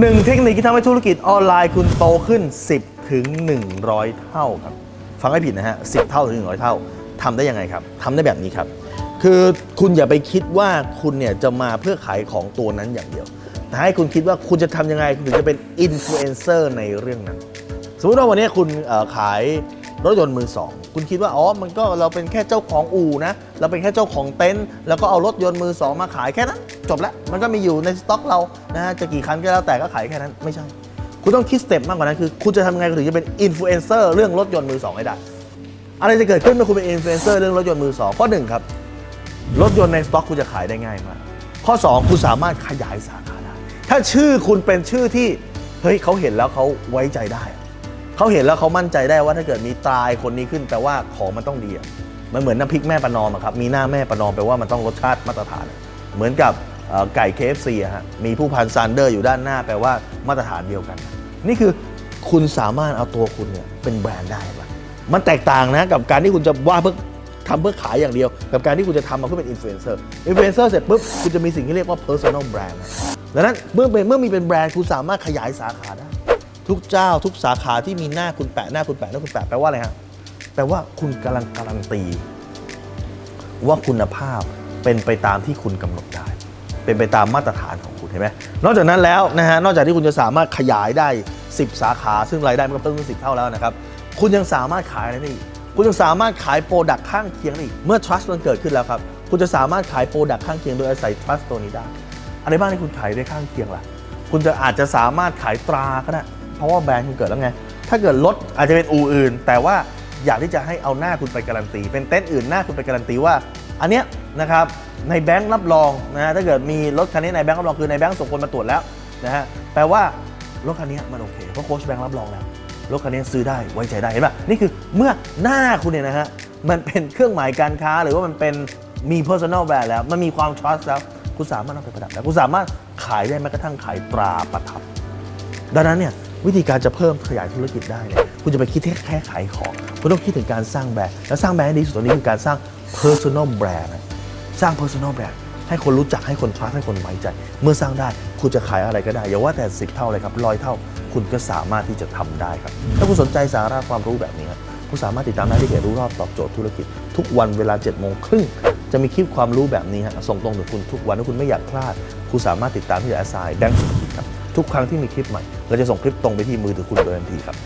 หนึ่งเทคนิคที่ทำให้ธุรกิจออนไลน์คุณโตขึ้น 10 ถึง 100 เท่าครับ ฟังให้ผิดนะฮะ 10 เท่าถึง 100 เท่าทำได้ยังไงครับทำได้แบบนี้ครับ คือคุณอย่าไปคิดว่าคุณเนี่ยจะมาเพื่อขายของตัวนั้นอย่างเดียว แต่ให้คุณคิดว่าคุณจะทำยังไง คุณถึงจะเป็นอินฟลูเอนเซอร์ในเรื่องนั้น สมมติว่าวันนี้คุณขาย รถยนต์มือสองคุณคิดว่าอ๋อมันก็เราเป็นแค่เจ้าของอู่นะเราเป็นแค่เจ้าของเต็นท์แล้วก็เอารถยนต์มือสองมาขายแค่นั้นจบแล้วมันก็มีอยู่ในสต็อกเรานะฮะจะกี่คันก็แล้วแต่ก็ขายแค่นั้นไม่ใช่ คุณต้องคิดสเต็ปมากกว่านั้นคือ คุณจะทำไงถึงจะเป็นอินฟลูเอนเซอร์เรื่องรถยนต์มือสองให้ได้อะไรจะเกิดขึ้นเมื่อคุณเป็นอินฟลูเอนเซอร์เรื่องรถยนต์มือสองข้อหนึ่งครับรถยนต์ในสต็อกคุณจะขายได้ง่ายมากข้อ 2 คุณสามารถขยายสาขาได้ ถ้าชื่อคุณเป็นชื่อที่ เฮ้ยเขาเห็นแล้วเขาไว้ใจได้ เขาเห็นแล้วเขามั่นใจได้ว่าถ้าเกิดมีตายคนนี้ขึ้นแปลว่าของมันต้องดีอะมันเหมือนน้ำพริกแม่ประนอมอะครับมีหน้าแม่ประนอมแปลว่ามันต้องรสชาติมาตรฐาน เหมือนกับเอ่อไก่ KFC อะฮะมีผู้พันซานเดอร์อยู่ด้านหน้าแปลว่ามาตรฐานเดียวกัน นี่คือคุณสามารถเอาตัวคุณเนี่ยเป็นแบรนด์ได้ปะมันแตกต่างนะกับการที่คุณจะว่าเพื่อทำเพื่อขายอย่างเดียว กับการที่คุณจะทำมาเพื่อเป็นอินฟลูเอนเซอร์อินฟลูเอนเซอร์เสร็จปุ๊บคุณจะมีสิ่งที่เรียกว่า personal brand นะดังนั้นเมื่อเป็นเมื่อมีเป็นแบรนด์คุณสามารถขยายสาขาได้ ทุกเจ้าทุกสาขาที่มีหน้าคุณแปะหน้าคุณแปะหน้าคุณแปะแปลว่าอะไรฮะแปลว่าคุณกำลังการันตี ว่าคุณภาพเป็นไปตามที่คุณกำหนดได้ เป็นไปตามมาตรฐานของคุณเห็นไหมนอกจากนั้นแล้วนะฮะนอกจากที่คุณจะสามารถขยายได้ 10 สาขา ซึ่งรายได้มันก็เพิ่มขึ้นสิเท่าแล้วนะครับคุณยังสามารถขายอะไรได้อีกคุณยังสามารถขายโปรดักต์ข้างเคียงได้อีกเมื่อ trust มันเกิดขึ้นแล้วครับคุณจะสามารถขายโปรดักต์ข้างเคียงโดยอาศัย trust ตัวนี้ได้อะไรบ้างที่คุณขายได้ข้างเคียงล่ะ คุณจะอาจจะสามารถขายตราก็ได้ เพราะว่าแบรนด์คุณเกิดแล้วไง ถ้าเกิดรถอาจจะเป็นอูอื่น แต่ว่าอยากที่จะให้เอาหน้าคุณไปการันตี เป็นเต็นท์อื่นหน้าคุณไปการันตีว่า อันเนี้ยนะครับในแบงค์รับรองนะฮะถ้าเกิดมีรถคันนี้ในแบงค์รับรองคือในแบงค์ส่งคนมาตรวจแล้วนะฮะแปลว่ารถคันนี้มันโอเคเพราะโค้ชแบงค์รับรองแล้วรถคันนี้ซื้อได้ไว้ใจได้เห็นป่ะนี่คือเมื่อหน้าคุณเนี่ยนะฮะมันเป็นเครื่องหมายการค้าหรือว่ามันเป็นมี personal brand แล้ว มันมีความ trust แล้ว คุณสามารถเอาไปประดับแล้วคุณสามารถขายได้แม้กระทั่งขายตราประทับ ดังนั้นเนี่ย วิธีการจะเพิ่มขยายธุรกิจได้เนี่ยคุณจะไปคิดแค่แค่ขายของ คุณต้องคิดถึงการสร้างแบรนด์และสร้างแบรนด์ให้ดีสุดตรงนี้คือการสร้าง personal brand นะสร้าง personal brand ให้คนรู้จักให้คน trust ให้คนไว้ใจ เมื่อสร้างได้คุณจะขายอะไรก็ได้ อย่าว่าแต่ 10 เท่าเลยครับร้อยเท่า คุณก็สามารถที่จะทำได้ครับ ถ้าคุณสนใจสาระความรู้แบบนี้ครับคุณสามารถติดตามได้ที่เพจรู้รอบตอบโจทย์ธุรกิจ ทุกวันเวลา7โมงครึ่งจะมีคลิปความรู้แบบนี้ฮะส่งตรงถึงคุณทุกวันถ้าคุณไม่อยากพลาด คุณสามารถติดตามที่แอสไซน์แบงก์สุขภิตครับ ทุกครั้งที่มีคลิปใหม่เราจะส่งคลิปตรงไปที่มือถือคุณโดยทันทีครับ